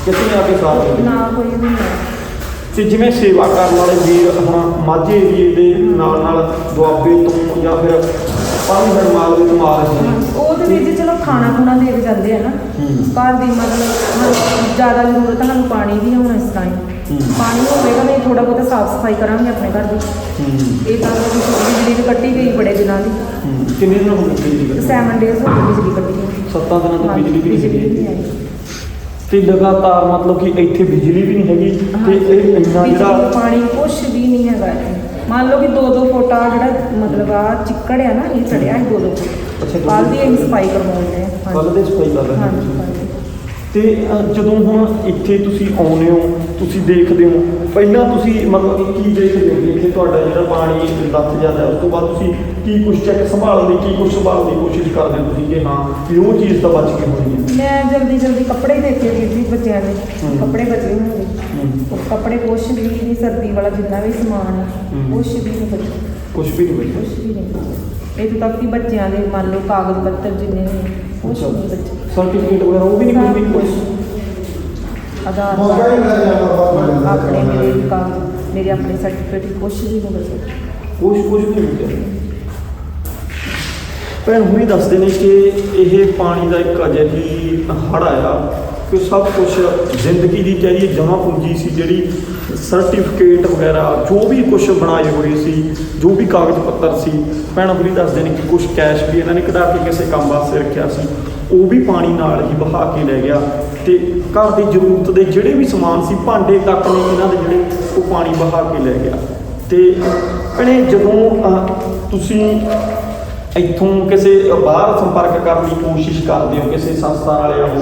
ਕਿਸੇ ਨੇ ਆ ਕੇ ਸਾਥ ਦਿੱਤਾ। ਨਾ ਕੋਈ ਨਹੀਂ ਆਇਆ ਤੇ ਜਿਵੇਂ ਸੇਵਾ ਕਰਨ ਵਾਲੇ ਵੀਰ ਹੁਣ ਮਾਝੇ ਏਰੀਏ ਦੇ ਨਾਲ ਨਾਲ ਦੁਆਬੇ ਤੋਂ ਜਾਂ ਫਿਰ ਪਾਣੀ ਮਾਲ ਦੇ ਤੋਂ ਆ ਰਹੇ ਨੇ ਉਹਦੇ ਵਿੱਚ ਚਲੋ ਖਾਣਾ ਖੁਣਾ ਦੇ ਕੇ ਜਾਂਦੇ ਆ ਨਾ। ਘਰ ਦੀ ਮਤਲਬ ਜ਼ਿਆਦਾ ਜ਼ਰੂਰਤ ਸਾਨੂੰ ਪਾਣੀ ਦੀ ਹੁਣ ਇਸ ਟਾਈਮ। ਪਾਣੀ ਹੋਵੇਗਾ ਨਹੀਂ ਥੋੜਾ ਬਹੁਤਾ ਸਾਫ਼ ਸਫ਼ਾਈ ਕਰਾਂਗੇ ਆਪਣੇ ਘਰ ਦੀ ਇਹ ਤਾਂ ਬਿਜਲੀ ਵੀ ਕੱਟੀ ਗਈ ਬੜੇ ਦਿਨਾਂ ਦੀ। ਕਿੰਨੇ ਦਿਨ ਹੋ ਗਏ ਬਿਜਲੀ ਕੱਟੀ? 7 ਡੇਜ਼ ਹੋ ਗਏ ਬਿਜਲੀ ਕੱਟੀ। ਸੱਤਾਂ ਦਿਨਾਂ ਤੋਂ ਬਿਜਲੀ ਵੀ ਨਹੀਂ ਆਈ ਤੇ ਲਗਾਤਾਰ ਮਤਲਬ ਕਿ ਇੱਥੇ ਬਿਜਲੀ ਵੀ ਨਹੀਂ ਹੈਗੀ ਤੇ ਇਹ ਇੰਨਾ ਜਿਹੜਾ ਪਾਣੀ ਕੁਛ ਵੀ ਨਹੀਂ ਹੈਗਾ ਮੰਨ ਲਓ ਕਿ ਦੋ ਦੋ ਫੁੱਟ ਆ ਜਿਹੜਾ ਮਤਲਬ ਆ ਚਿੱਕੜ ਆ ਨਾ ਇਹ ਚੜਿਆ ਹੈ ਦੋ ਦੋ ਅੱਛਾ, ਫੁੱਟ ਦੋ- ਕੱਲ ਦੀ ਅਸੀਂ ਸਫ਼ਾਈ ਕਰਵਾਉਂਦੇ ਆ ਕੱਲ੍ਹ ਦੇ ਸਫ਼ਾਈ ਕਰ ਰਹੇ ਹੋ ਤੁਸੀਂ। ਹਾਂਜੀ। ਤੇ ਅ, ਜਦੋਂ ਹੁਣ ਇੱਥੇ ਤੁਸੀਂ ਆਉਂਦੇ ਹੋ ਤੁਸੀਂ ਦੇਖਦੇ ਹੋ ਪਹਿਲਾਂ ਤੁਸੀਂ ਮਤਲਬ ਕਿ ਕੀ ਦੇਖਦੇ ਹੋ ਕਿ ਇੱਥੇ ਤੁਹਾਡਾ ਜਿਹੜਾ ਪਾਣੀ ਲੱਥ ਜਾਂਦਾ ਹੈ, ਉਸ ਤੋਂ ਬਾਅਦ ਤੁਸੀਂ ਕੀ ਕੁਛ ਚੈੱਕ ਸੰਭਾਲਣ ਦੀ ਕੀ ਕੁਛ ਸੰਭਾਲਣ ਦੀ ਕੋਸ਼ਿਸ਼ ਕਰਦੇ ਹੋ ਤੁਸੀਂ ਕਿ ਹਾਂ ਵੀ ਉਹ ਚੀਜ਼ ਤਾਂ ਬਚ ਕੇ ਹੋਣੀ ਹੈ ਮੈਂ ਜਲਦੀ ਜਲਦੀ ਕੱਪੜੇ ਦੇਖੇ ਵੀਰ ਜੀ ਬੱਚਿਆਂ ਦੇ ਹਮ। ਕੱਪੜੇ ਬਚੇ ਹੋਣਗੇ ਹਮ। ਉਹ ਕੱਪੜੇ ਕੁਛ ਵੀ ਨਹੀਂ ਸਰਦੀ ਵਾਲਾ ਜਿੰਨਾ ਵੀ ਸਮਾਨ ਹੈ ਹਮ। ਕੁਛ ਵੀ ਨਹੀਂ ਬਚੇ ਕੁਛ ਵੀ ਨਹੀਂ ਬਚਿਆ ਕੁਛ ਵੀ ਨਹੀਂ ਬਚੇ ਇੱਥੇ ਤੱਕ ਕਿ ਬੱਚਿਆਂ ਦੇ ਮੰਨ ਲਓ ਕਾਗਜ਼ ਪੱਤਰ ਜਿੰਨੇ ਨੇ ਬਚੇ ਸਰਟੀਫਿਕੇਟ ਵਗੈਰਾ ਉਹ ਵੀ ਨਹੀਂ ਕੁਛ ਵੀ ਬਚਿਆ ਆਧਾਰ ਕਾਰਡ। ਆਪਣੇ ਮੇਰੇ ਕਾਗਜ਼ ਮੇਰੇ ਆਪਣੇ ਸਰਟੀਫਿਕੇਟ ਵੀ ਨਹੀਂ ਬਚੇ ਕੁਛ ਕੁਛ ਵੀ ਨਹੀਂ ਬਚਿਆ ਭੈਣ ਹੁਣੀ ਦੱਸਦੇ ਨੇ ਕਿ ਇਹ ਪਾਣੀ ਦਾ ਇੱਕ ਅਜਿਹੀ ਹੜ ਆਇਆ ਕਿ ਸਭ ਕੁਝ ਜ਼ਿੰਦਗੀ ਦੀ ਜਿਹੜੀ ਜਮ੍ਹਾਂ ਪੂੰਜੀ ਸੀ ਜਿਹੜੀ ਸਰਟੀਫਿਕੇਟ ਵਗੈਰਾ, ਜੋ ਵੀ ਕੁਝ ਬਣਾਏ ਹੋਏ ਸੀ, ਜੋ ਵੀ ਕਾਗਜ਼ ਪੱਤਰ ਸੀ, ਭੈਣ ਹੁਣੀ ਦੱਸਦੇ ਨੇ ਕਿ ਕੁਝ ਕੈਸ਼ ਵੀ ਇਹਨਾਂ ਨੇ ਕਢਾ ਕੇ ਕਿਸੇ ਕੰਮ ਵਾਸਤੇ ਰੱਖਿਆ ਸੀ, ਉਹ ਵੀ ਪਾਣੀ ਨਾਲ ਹੀ ਵਹਾ ਕੇ ਲੈ ਗਿਆ ਤੇ ਘਰ ਦੀ ਜ਼ਰੂਰਤ ਦੇ ਜਿਹੜੇ ਵੀ ਸਮਾਨ ਸੀ, ਭਾਂਡੇ ਤੱਕ ਨੇ ਇਹਨਾਂ ਦੇ ਜਿਹੜੇ, ਉਹ ਪਾਣੀ ਵਹਾ ਕੇ ਲੈ ਗਿਆ। ਤੇ ਭੈਣੇ ਜਦੋਂ ਤੁਸੀਂ ਇੱਥੋਂ ਕਿਸੇ ਬਾਹਰ ਸੰਪਰਕ ਕਰਨ ਦੀ ਕੋਸ਼ਿਸ਼ ਕਰਦੇ ਹੋ, ਕਿਸੇ ਸੰਸਥਾ ਵਾਲੇ ਹੋਣ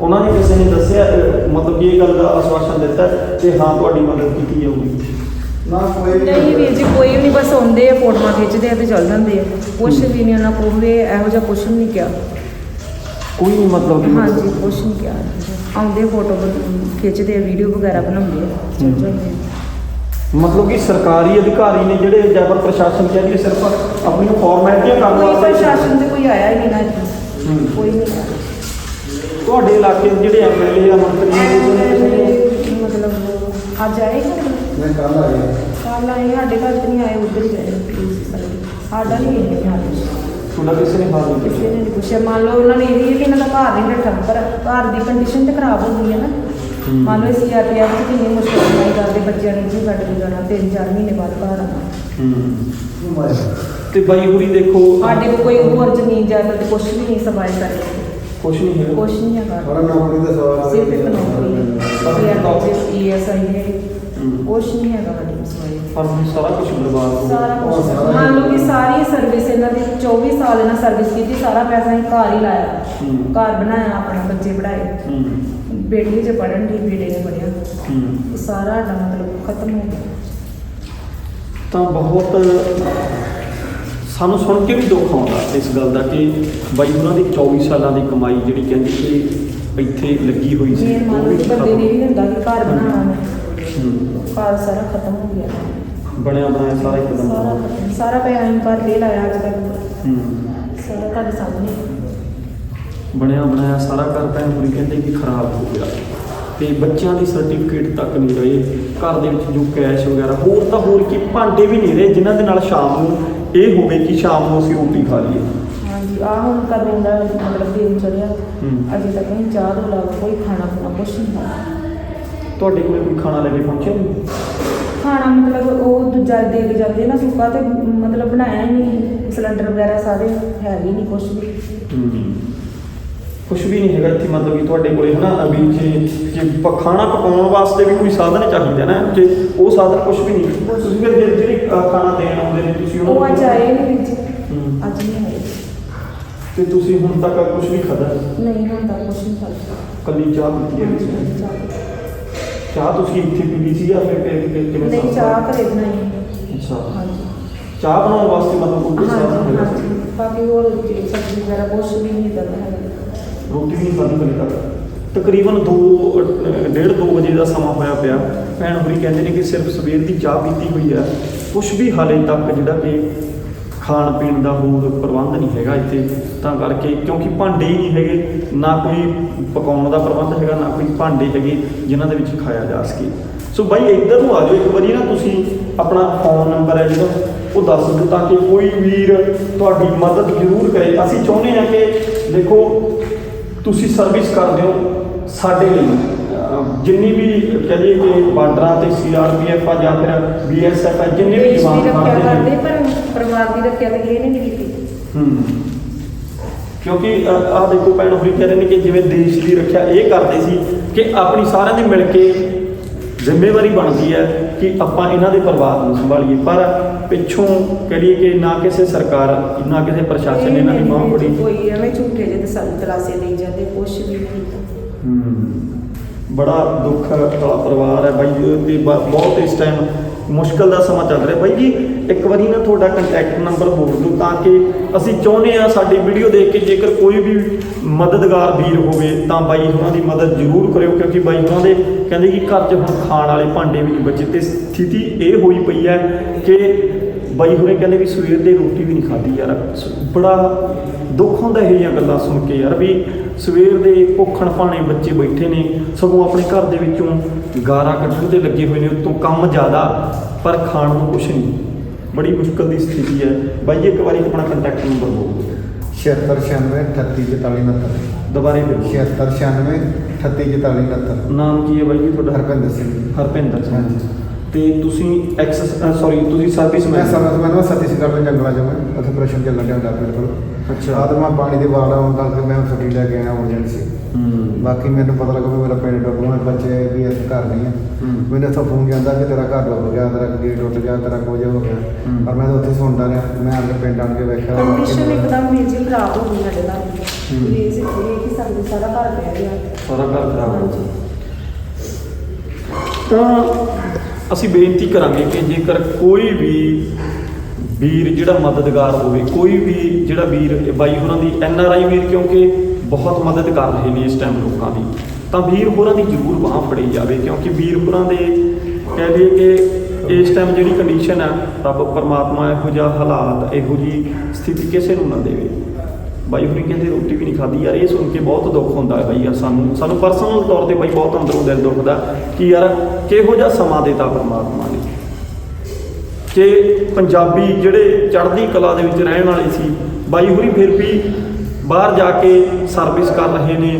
ਉਹਨਾਂ ਨੇ ਕਿਸੇ ਨੇ ਦੱਸਿਆ ਅਹ, ਮਤਲਬ ਕਿ ਇਹ ਗੱਲ ਦਾ ਆਸ਼ਵਾਸਨ ਦਿੱਤਾ ਕਿ ਹਾਂ ਤੁਹਾਡੀ ਮਦਦ ਕੀਤੀ ਜਾਊਗੀ। ਨਾ ਕੋਈ ਨਹੀਂ ਵੀਰ ਜੀ ਕੋਈ ਵੀ ਨਹੀਂ ਬਸ ਆਉਂਦੇ ਆ ਫੋਟੋਆਂ ਖਿੱਚਦੇ ਆ ਤੇ ਚੱਲ ਜਾਂਦੇ ਆ। ਕੁਛ ਵੀ ਨਹੀਂ ਉਹਨਾਂ ਕੋਲ ਵੀ ਇਹੋ ਜਿਹਾ ਕੁਛ ਵੀ ਨਹੀਂ ਕਿਹਾ। ਕੋਈ ਨਹੀਂ ਮਤਲਬ ਕਿ ਹਾਂਜੀ ਕੁਛ ਨਹੀਂ ਕਿਹਾ। ਆਉਂਦੇ ਫੋਟੋ ਖਿੱਚਦੇ ਆ ਵੀਡੀਓ ਵਗੈਰਾ ਬਣਾਉਂਦੇ ਆ ਚੱਲ ਜਾਂਦੇ ਆ। ਮਤਲਬ ਕਿ ਸਰਕਾਰੀ ਅਧਿਕਾਰੀ ਨੇ ਜਿਹੜੇ ਜਾਂ ਫਿਰ ਪ੍ਰਸ਼ਾਸਨ ਲਈਏ ਸਿਰਫ ਆਪਣੀਆਂ ਫਾਰਮੈਲਿਟੀਆਂ ਕਰਨ ਕੋਈ ਵਾਸਤੇ ਪ੍ਰਸ਼ਾਸਨ ਤੇ ਕੋਈ ਆਇਆ ਹੀ ਨਹੀਂ ਨਾ ਇੱਥੇ। ਹੂੰ। ਕੋਈ ਨਹੀਂ ਆਇਆ। ਤੁਹਾਡੇ ਇਲਾਕੇ ਦੇ ਜਿਹੜੇ ਐਮਐਲਏ ਆ ਮੰਤਰੀ ਆ ਉਹਨਾਂ ਨੇ ਕਿਸੇ ਨੇ- ਮਤਲਬ ਅੱਜ ਆਏ ਮੈਂ ਕੱਲ ਆ। ਗਿਆ ਕੱਲ ਆਏ ਸਾਡੇ ਘਰ ਤੇ ਨਹੀਂ ਆਏ ਉੱਧਰ ਹੀ ਗਏ ਸਾਡਾ ਨਹੀਂ ਗਏ ਸਾਡੇ ਤੁਹਾਡਾ ਕਿਸੇ ਨੇ ਹਾਲ ਨਹੀਂ ਕਿਸੇ ਕੀਤਾ ਨੇ ਨਹੀਂ ਪੁੱਛਿਆ। ਮੰਨ ਲਓ ਉਹਨਾਂ ਨੇ ਇਹ ਵੀ ਹੈ ਕਿ ਇਹਨਾਂ ਦਾ ਘਰ ਨਹੀਂ ਰੱਖਿਆ ਪਰ ਘਰ ਦੀ ਕੰਡੀਸ਼ਨ ਤੇ ਖਰਾਬ ਹੋ ਗਈ ਹੈ। ਨਾ। ਮੰਨ ਲਓ ਅਸੀਂ ਆਤੇ ਆ ਕਿ ਕਿੰਨੀ ਮੁਸ਼ਕਲ ਨਾਲ ਕਰਦੇ ਬੱਚਿਆਂ ਨੂੰ ਜੀ ਕੱਢ ਕੇ ਜਾਣਾ ਤਿੰਨ ਚਾਰ ਮਹੀਨੇ ਬਾਅਦ ਘਰ ਆਉਣਾ। ਹੂੰ। ਤੇ ਬਾਈ ਹੁਰੀ ਦੇਖੋ ਸਾਡੇ ਕੋਈ ਹੋਰ ਜ਼ਮੀਨ ਜਾਇਦਾਦ ਕੁਝ ਵੀ ਨਹੀਂ ਸਫ਼ਾਈ ਕਰ ਕੁਛ ਨਹੀਂ ਹੈਗਾ। ਕੁਝ ਨਹੀਂ ਹੈਗਾ। ਥੋੜਾ ਨੌਕਰੀ ਦਾ ਸਵਾਲ ਸਿਰਫ ਇੱਕ ਨੌਕਰੀ। ਹੈ ਈਐਸਆਈ ਹੈ। ਹੂੰ। ਕੁਝ ਨਹੀਂ ਹੈਗਾ ਸਾਡੀ ਸਫ਼ਾਈ ਪਰ ਹੁਣ ਸਾਰਾ ਕੁਝ ਬਰਬਾਦ ਹੋ ਗਿਆ। ਸਾਰਾ ਕੁਝ ਸਾਰਾ ਮੰਨ ਲਓ ਕਿ ਸਾਰੀ ਸਰਵਿਸ ਇਹਨਾਂ ਦੀ 24 ਸਾਲ ਇਹਨਾਂ ਸਰਵਿਸ ਕੀਤੀ ਸਾਰਾ ਪੈਸਾ ਹੀ ਘਰ ਹੀ ਲਾਇਆ। ਹੂੰ। ਘਰ ਬਣਾਇਆ ਆਪਣਾ ਬੱਚੇ ਪੜਾਏ ਹੂੰ। ਬੇਟੀ ਜੇ ਪੜਨ ਦੀ ਬੇਟੇ ਨੇ ਪੜਿਆ ਹੂੰ। ਸਾਰਾ ਮਤਲਬ ਖਤਮ ਹੋ ਗਿਆ। ਤਾਂ ਬਹੁਤ ਸਾਨੂੰ ਸੁਣ ਕੇ ਵੀ ਦੁੱਖ ਆਉਂਦਾ ਇਸ ਗੱਲ ਦਾ ਕਿ ਬਾਈ ਉਹਨਾਂ ਦੀ 24 ਸਾਲਾਂ ਦੀ ਕਮਾਈ ਜਿਹੜੀ ਕਹਿੰਦੀ ਕਿ ਇੱਥੇ ਲੱਗੀ ਹੋਈ ਸੀ ਮੇਨ ਮੰਨ ਲਓ ਕਿ ਬੰਦੇ ਨੇ ਵੀ ਹੁੰਦਾ ਕਿ ਘਰ ਬਣਾਉਣਾ। ਘਰ ਸਾਰਾ ਖਤਮ ਹੋ ਗਿਆ। ਬਣਿਆ ਬਣਾਇਆ ਸਾਰਾ ਇੱਕਦਮ ਸਾਰਾ ਖਤਮ। ਸਾਰਾ ਪੈਸਾ ਹੀ ਘਰ ਲੈ ਲਾਇਆ ਅੱਜ ਤੱਕ। ਹੂੰ। ਸਾਰਾ ਤੁਹਾਡੇ ਸਾਹਮਣੇ। ਬਣਿਆ ਬਣਾਇਆ ਸਾਰਾ ਘਰ ਭੈਣ ਪੂਰੀ ਕਹਿੰਦੇ ਕਿ ਖਰਾਬ ਹੋ ਗਿਆ। ਤੇ ਬੱਚਿਆਂ ਦੀ ਸਰਟੀਫਿਕੇਟ ਤੱਕ ਨਹੀਂ ਰਹੇ। ਘਰ ਦੇ ਵਿੱਚ ਜੋ ਕੈਸ਼ ਵਗੈਰਾ ਹੋਰ ਤਾਂ ਹੋਰ ਕੀ ਭਾਂਡੇ ਵੀ ਨਹੀਂ ਰਹੇ ਜਿਨ੍ਹਾਂ ਦੇ ਨਾਲ ਸ਼ਾਮ ਨੂੰ ਇਹ ਹੋਵੇ ਕਿ ਸ਼ਾਮ ਨੂੰ ਅਸੀਂ ਰੋਟੀ ਖਾ ਲਈਏ। ਹਾਂਜੀ ਆ ਹੁਣ ਕਦੋਂ ਦਾ ਮਤਲਬ ਦਿਨ ਚੜਿਆ ਹੂੰ। ਅਜੇ ਤੱਕ ਨਹੀਂ ਚਾਹ ਤੋਂ ਇਲਾਵਾ ਕੋਈ ਖਾਣਾ ਪੀਣਾ ਕੁਛ ਨਹੀਂ ਤੁਹਾਡੇ ਕੋਲ ਕੋਈ ਖਾਣਾ ਲੈ ਕੇ ਪਹੁੰਚਿਆ ਨਹੀਂ? ਖਾਣਾ ਮਤਲਬ ਉਹ ਦੂਜਾ ਦੇ ਕੇ ਜਾਂਦੇ ਨਾ ਸੁੱਕਾ ਤੇ ਮਤਲਬ ਬਣਾਇਆ ਹੀ ਨਹੀਂ। ਸਿਲੰਡਰ ਵਗੈਰਾ ਸਾਰੇ ਹੈ ਹੀ ਨਹੀਂ ਕੁਛ ਵੀ। ਕੁਝ ਵੀ ਨਹੀਂ ਹੈਗਾ ਇੱਥੇ ਮਤਲਬ ਕਿ ਤੁਹਾਡੇ ਕੋਲੇ ਹਨਾ ਵੀ ਜੇ ਜੇ ਪ- ਖਾਣਾ ਪਕਾਉਣ ਵਾਸਤੇ ਵੀ ਕੋਈ ਸਾਧਨ ਚਾਹੀਦਾ ਨਾ ਜੇ ਉਹ ਸਾਧਨ ਕੁਝ ਵੀ ਨਹੀਂ ਤੁਸੀਂ ਫਿਰ ਜਿਹੜੇ- ਜਿਹੜੇ ਅ, ਖਾਣਾ ਦੇਣ ਆਉਂਦੇ ਨੇ ਤੁਸੀਂ ਉਹਨਾਂ ਉਹ ਅੱਜ ਨੂੰ- ਆਏ ਨਹੀਂ ਹੂੰ। ਅੱਜ ਨਹੀਂ ਆਏ। ਤੇ ਤੁਸੀਂ ਹੁਣ ਤੱਕ ਕੁਝ ਵੀ ਖਾਧਾ? ਨਹੀਂ ਹੁੰਦਾ ਕੁਛ ਨਹੀਂ ਖਾਇਆ ਕੱਲੀ ਚਾਹ ਪੀਤੀ ਹੈ ਵਿੱਚ ਚਾਹ। ਤੁਸੀਂ ਇੱਥੇ ਪੀਤੀ ਸੀ ਜਾਂ ਫਿਰ ਕਿ- ਕਿ- ਕਿਵੇਂ ਨਹੀਂ ਚਾਹ ਘਰੇ ਬਣਾਈ ਅੱਛਾ। ਹਾਂਜੀ। ਚਾਹ ਬਣਾਉਣ ਵਾਸਤੇ ਮਤਲਬ ਕੋਈ ਸਾਧਨ ਹੈਗਾ? ਹਾਂਜੀ? ਬਾਕੀ ਹੋਰ ਜਿਹੜੀ ਸਬਜ਼ੀ ਵਗੈਰਾ ਕੁਛ ਵੀ ਨਹੀਂ ਦਦਾ ਹੈ ਰੋਟੀ ਵੀ ਨਹੀਂ ਖਾਧੀ ਹਲੇ ਤੱਕ। ਤਕਰੀਬਨ 2 ਡੇਢ 2 ਵਜੇ ਦਾ ਸਮਾਂ ਹੋਇਆ ਪਿਆ। ਭੈਣ ਹੋਰੀ ਕਹਿੰਦੇ ਨੇ ਕਿ ਸਿਰਫ ਸਵੇਰ ਦੀ ਚਾਹ ਪੀਤੀ ਹੋਈ ਆ ਕੁਝ ਵੀ ਹਾਲੇ ਤੱਕ ਜਿਹੜਾ ਕਿ ਖਾਣ ਪੀਣ ਦਾ ਹੋਰ ਪ੍ਰਬੰਧ ਨਹੀਂ ਹੈਗਾ ਇੱਥੇ। ਤਾਂ ਕਰਕੇ ਕਿਉਂਕਿ ਭਾਂਡੇ ਹੀ ਨਹੀਂ ਹੈਗੇ, ਨਾ ਕੋਈ ਪਕਾਉਣ ਦਾ ਪ੍ਰਬੰਧ ਹੈਗਾ, ਨਾ ਕੋਈ ਭਾਂਡੇ ਹੈਗੇ ਜਿਨ੍ਹਾਂ ਦੇ ਵਿੱਚ ਖਾਇਆ ਜਾ ਸਕੇ। ਸੋ ਬਾਈ, ਇੱਧਰ ਨੂੰ ਆ ਜਾਓ ਇੱਕ ਵਾਰੀ ਨਾ ਤੁਸੀਂ। ਆਪਣਾ ਫੋਨ ਨੰਬਰ ਹੈ ਜਿਹੜਾ, ਉਹ ਦੱਸ ਦਿਓ ਤਾਂ ਕਿ ਕੋਈ ਵੀਰ ਤੁਹਾਡੀ ਮਦਦ ਜ਼ਰੂਰ ਕਰੇ। ਅਸੀਂ ਚਾਹੁੰਦੇ ਹਾਂ ਕਿ ਦੇਖੋ ਤੁਸੀਂ ਸਰਵਿਸ ਕਰਦੇ ਹੋ ਸਾਡੇ ਲਈ। ਜਿੰਨੀ ਵੀ ਕਹੀਏ ਕਿ ਬਾਰਡਰਾਂ ਤੇ ਸੀਆਰਪੀਐਫ ਆ ਜਾਂ ਫਿਰ ਬੀਐਸਐਫ ਆ ਜਿੰਨੇ ਵੀ ਜਵਾਨ ਕਰਦੇ ਨੇ ਪਰ ਪਰਿਵਾਰ ਦੀ ਰੱਖਿਆ ਤਾਂ ਨੇ ਨਹੀਂ ਕੀਤੀ ਹੂੰ। ਕਿਉਂਕਿ ਆਹ ਦੇਖੋ ਭੈਣ ਹੋਰੀ ਕਹਿ ਰਹੇ ਨੇ ਕਿ ਜਿਵੇਂ ਦੇਸ਼ ਦੀ ਰੱਖਿਆ ਇਹ ਕਰਦੇ ਸੀ ਕਿ ਆਪਣੀ ਸਾਰਿਆਂ ਦੀ ਮਿਲ ਕੇ ਜ਼ਿੰਮੇਵਾਰੀ ਬਣਦੀ ਹੈ। ਕਿ ਆਪਾਂ ਇਹਨਾਂ ਦੇ ਪਰਿਵਾਰ ਨੂੰ ਸੰਭਾਲੀਏ ਪਰ ਪਿੱਛੋਂ ਕਹੀਏ ਕਿ ਨਾ ਕਿਸੇ ਸਰਕਾਰ ਨਾ ਕਿਸੇ ਪ੍ਰਸ਼ਾਸਨ ਨੇ ਇਹਨਾਂ ਦੀ ਬਾਂਹ ਫੜੀ ਕੋਈ ਐਵੇਂ ਝੂਠੇ ਜਿਹੇ ਤਸੱਲ ਤਲਾਸੇ ਦੇਈ ਜਾਂਦੇ ਕੁਛ ਵੀ ਨਹੀਂ ਹੂੰ। ਬੜਾ ਦੁੱਖ ਵਾਲਾ ਪਰਿਵਾਰ ਹੈ ਬਾਈ ਜੀ ਤੇ ਬਹੁਤ ਇਸ ਟਾਈਮ ਮੁਸ਼ਕਲ ਦਾ ਸਮਾਂ ਚੱਲ ਰਿਹਾ। ਬਾਈ ਜੀ, ਇੱਕ ਵਾਰੀ ਨਾ ਤੁਹਾਡਾ ਕੰਟੈਕਟ ਨੰਬਰ ਬੋਲ ਦਿਓ ਤਾਂ ਕਿ ਅਸੀਂ ਚਾਹੁੰਦੇ ਆ ਸਾਡੀ ਵੀਡੀਓ ਦੇਖ ਕੇ ਜੇਕਰ ਕੋਈ ਵੀ ਮਦਦਗਾਰ ਵੀਰ ਹੋਵੇ ਤਾਂ ਬਾਈ ਉਹਨਾਂ ਦੀ ਮਦਦ ਜ਼ਰੂਰ ਕਰਿਓ, ਕਿਉਂਕਿ ਬਾਈ ਉਹਨਾਂ ਦੇ ਕਹਿੰਦੇ ਕਿ ਘਰ 'ਚ ਹੁਣ ਖਾਣ ਵਾਲੇ ਭਾਂਡੇ ਵੀ ਨਹੀਂ ਬਚੇ। ਤੇ ਸਥਿਤੀ ਇਹ ਹੋਈ ਪਈ ਹੈ ਕਿ ਬਾਈ ਹੋਰੇ ਕਹਿੰਦੇ ਵੀ ਸਵੇਰ ਦੇ ਰੋਟੀ ਵੀ ਨਹੀਂ ਖਾਧੀ ਯਾਰ। ਬੜਾ ਦੁੱਖ ਹੁੰਦਾ ਇਹ ਜਿਹੀਆਂ ਗੱਲਾਂ ਸੁਣ ਕੇ ਯਾਰ ਵੀ ਸਵੇਰ ਦੇ ਭੁੱਖਣ ਭਾਣੇ ਬੱਚੇ ਬੈਠੇ ਨੇ ਸਗੋਂ ਆਪਣੇ ਘਰ ਦੇ ਵਿੱਚੋਂ ਗਾਰਾ ਕੱਢਣ ਤੇ ਲੱਗੇ ਹੋਏ ਨੇ ਉਤੋਂ ਕੰਮ ਜ਼ਿਆਦਾ ਪਰ ਖਾਣ ਨੂੰ ਕੁਛ ਨਹੀਂ। ਬੜੀ ਮੁਸ਼ਕਲ ਦੀ ਸਥਿਤੀ ਹੈ। ਬਾਈ ਜੀ ਇੱਕ ਵਾਰੀ ਆਪਣਾ ਕੰਟੈਕਟ ਨੰਬਰ ਬੋਲ ਦਿਓ। 7696 38 44 ਦੁਬਾਰੇ ਬੋਲੋ। 7696 38 44 69 ਨਾਮ ਕੀ ਹੈ ਬਾਈ ਜੀ ਤੁਹਾਡਾ? ਹਰਪਿੰਦਰ ਸਿੰਘ ਹਰਪਿੰਦਰ ਸਿੰਘ। ਤੇ ਤੁਸੀਂ ਐਕਸ ਸੌਰੀ ਤੁਸੀਂ ਸਰਵਿਸ ਮੈਂ ਮੈਨ ਸਮਝ ਮੈਂ ਛੱਤੀਸਗੜ੍ਹ ਦੇ ਜੰਗਲਾਂ ਚ ਮੈਂ ਉੱਥੇ ਆਪਰੇਸ਼ਨ ਚੱਲਣ ਡਿਆ ਡਾਕਟਰ ਕੋਲ। ਅੱਛਾ। ਮੈਂ ਪਾਣੀ ਦੀ ਵਾਰ ਆਉਣ ਕਰਕੇ ਮੈਂ ਛੁੱਟੀ ਲੈ ਕੇ ਆਇਆ ਐਮਰਜੈਂਸੀ ਹੂੰ। ਬਾਕੀ ਮੈਨੂੰ ਪਤਾ ਲੱਗਾ ਵੀ ਮੇਰਾ ਪਿੰਡ ਡੁੱਬ ਗਿਆ ਬੱਚੇ ਵੀ ਇਸ ਘਰ ਨਹੀਂ ਆ। ਹੂੰ। ਮੈਨੂੰ ਇੱਥੋਂ ਫੋਨ ਜਾਂਦਾ ਕਿ ਤੇਰਾ ਘਰ ਡੁੱਬ ਗਿਆ ਤੇਰਾ ਗੇਟ ਟੁੱਟ ਗਿਆ ਤੇਰਾ ਕੁਝ ਹੋ ਗਿਆ। ਹੂੰ। ਪਰ ਮੈਂ ਤਾਂ ਉੱਥੇ ਸੁਣਦਾ ਰਿਹਾ ਮੈਂ ਆਪਣੇ ਪਿੰਡ ਆਣ ਕੇ ਵੇਖਿਆ। ਕੰਡੀਸ਼ਨ ਇੱਕਦਮ ਵੀਰ ਜੀ ਖਰਾਬ ਹੋ ਗਈ ਸਾਡੇ ਨਾਲ ਹੂੰ। ਇਹ ਕਿ ਸਾਡੇ ਸਾਰਾ ਘਰ ਬਹਿ ਗਿਆ। ਸਾਰਾ ਘਰ ਖਰਾਬ ਹੋ ਗਿਆ। ਤਾਂ ਅਸੀਂ ਬੇਨਤੀ ਕਰਾਂਗੇ ਕਿ ਜੇਕਰ ਕੋਈ ਵੀ ਵੀਰ ਜਿਹੜਾ ਮਦਦਗਾਰ ਹੋਵੇ, ਕੋਈ ਵੀ ਜਿਹੜਾ ਵੀਰ ਬਾਈ ਹੋਰਾਂ ਦੀ ਐਨ ਆਰ ਆਈ ਵੀਰ, ਕਿਉਂਕਿ ਬਹੁਤ ਮਦਦ ਕਰ ਰਹੇ ਨੇ ਇਸ ਟਾਈਮ ਲੋਕਾਂ ਦੀ, ਤਾਂ ਵੀਰ ਹੋਰਾਂ ਦੀ ਜ਼ਰੂਰ ਬਾਹ ਫੜੀ ਜਾਵੇ, ਕਿਉਂਕਿ ਵੀਰ ਹੋਰਾਂ ਦੇ ਕਹਿ ਲਈਏ ਕਿ ਇਸ ਟਾਈਮ ਜਿਹੜੀ ਕੰਡੀਸ਼ਨ ਹੈ ਰੱਬ ਪਰਮਾਤਮਾ ਇਹੋ ਜਿਹਾ ਹਾਲਾਤ, ਇਹੋ ਜੀ ਸਥਿਤੀ ਕਿਸੇ ਨੂੰ ਨਾ ਦੇਵੇ। ਬਾਈ ਹੋਰੀ ਕਹਿੰਦੇ ਰੋਟੀ ਵੀ ਨਹੀਂ ਖਾਧੀ। ਯਾਰ ਇਹ ਸੁਣ ਕੇ ਬਹੁਤ ਦੁੱਖ ਹੁੰਦਾ ਬਾਈ ਯਾਰ ਸਾਨੂੰ। ਸਾਨੂੰ ਪਰਸਨਲ ਤੌਰ ਤੇ ਬਾਈ ਬਹੁਤ ਅੰਦਰੋਂ ਦਿਲ ਦੁਖਦਾ ਕਿ ਯਾਰ ਕਿਹੋ ਜਿਹਾ ਸਮਾਂ ਦੇਤਾ ਪਰਮਾਤਮਾ ਨੇ। ਕਿ ਪੰਜਾਬੀ ਜਿਹੜੇ ਚੜ੍ਹਦੀ ਕਲਾ ਦੇ ਵਿੱਚ ਰਹਿਣ ਵਾਲੇ ਸੀ, ਬਾਈ ਹੋਰੀ ਫਿਰ ਵੀ ਬਾਹਰ ਜਾ ਕੇ ਸਰਵਿਸ ਕਰ ਰਹੇ ਨੇ,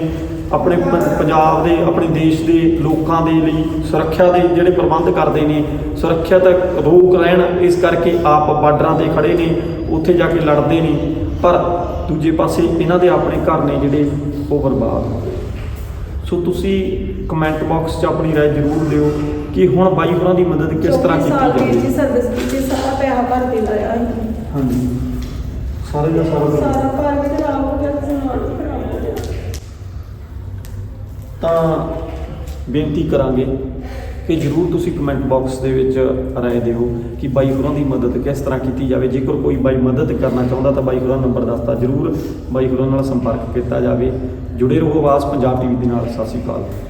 ਆਪਣੇ ਪੰਜਾਬ ਦੇ, ਆਪਣੇ ਦੇਸ਼ ਦੇ ਲੋਕਾਂ ਦੇ ਲਈ ਸੁਰੱਖਿਆ ਦੇ ਜਿਹੜੇ ਪ੍ਰਬੰਧ ਕਰਦੇ ਨੇ ਸੁਰੱਖਿਆ ਤੱਕ ਰੋਕ ਰਹਿਣ ਇਸ ਕਰਕੇ ਆਪ ਬਾਰਡਰਾਂ ਤੇ ਖੜੇ ਨੇ, ਉੱਥੇ ਜਾ ਕੇ ਲੜਦੇ ਨੇ। ਪਰ ਦੂਜੇ ਪਾਸੇ ਇਹਨਾਂ ਦੇ ਆਪਣੇ ਘਰ ਨੇ ਜਿਹੜੇ ਉਹ ਬਰਬਾਦ ਹੋ ਗਏ ਸੋ ਤੁਸੀਂ ਕਮੈਂਟ ਬਾਕਸ 'ਚ ਆਪਣੀ رائے ਜ਼ਰੂਰ ਦਿਓ ਕਿ ਹੁਣ ਬਾਈ ਹੋਰਾਂ ਦੀ ਮਦਦ ਕਿਸ ਤਰ੍ਹਾਂ ਚੌਵੀ ਸਾਲ ਕੀਤੀ ਵੀਰ ਜਾਵੇ ਜੀ ਸਰਵਿਸ ਕੀਤੀ ਸਾਰਾ ਪੈਸਾ ਭਰ ਕੇ ਲਾਇਆ ਅਸੀਂ। ਹਾਂਜੀ ਸਾਰੇ ਦਾ ਸਾਰਾ ਸਾਰਾ ਘਰ ਵੀ ਖਰਾਬ ਹੋ ਗਿਆ ਤੇ ਸਮਾਨ ਵੀ ਖਰਾਬ ਹੋ ਗਿਆ ਤਾਂ ਬੇਨਤੀ ਕਰਾਂਗੇ ਕਿ ਜਰੂਰ ਤੁਸੀਂ ਕਮੈਂਟ ਬਾਕਸ ਦੇ ਵਿੱਚ ਰਾਏ ਦਿਓ ਕਿ ਬਾਈ ਹੋਰਾਂ ਦੀ ਮਦਦ ਕਿਸ ਤਰ੍ਹਾਂ ਕੀਤੀ ਜਾਵੇ। ਜੇਕਰ ਕੋਈ ਬਾਈ ਮਦਦ ਕਰਨਾ ਚਾਹੁੰਦਾ ਤਾਂ ਬਾਈ ਹੋਰਾਂ ਨੰਬਰ ਦੱਸਤਾ ਜਰੂਰ। ਬਾਈ ਹੋਰਾਂ ਨਾਲ ਸੰਪਰਕ ਕੀਤਾ ਜਾਵੇ। ਜੁੜੇ ਰਹੋ ਆਵਾਜ਼ ਪੰਜਾਬ ਟੀਵੀ ਦੇ ਨਾਲ। ਸਤਿ ਸ਼੍ਰੀ ਅਕਾਲ।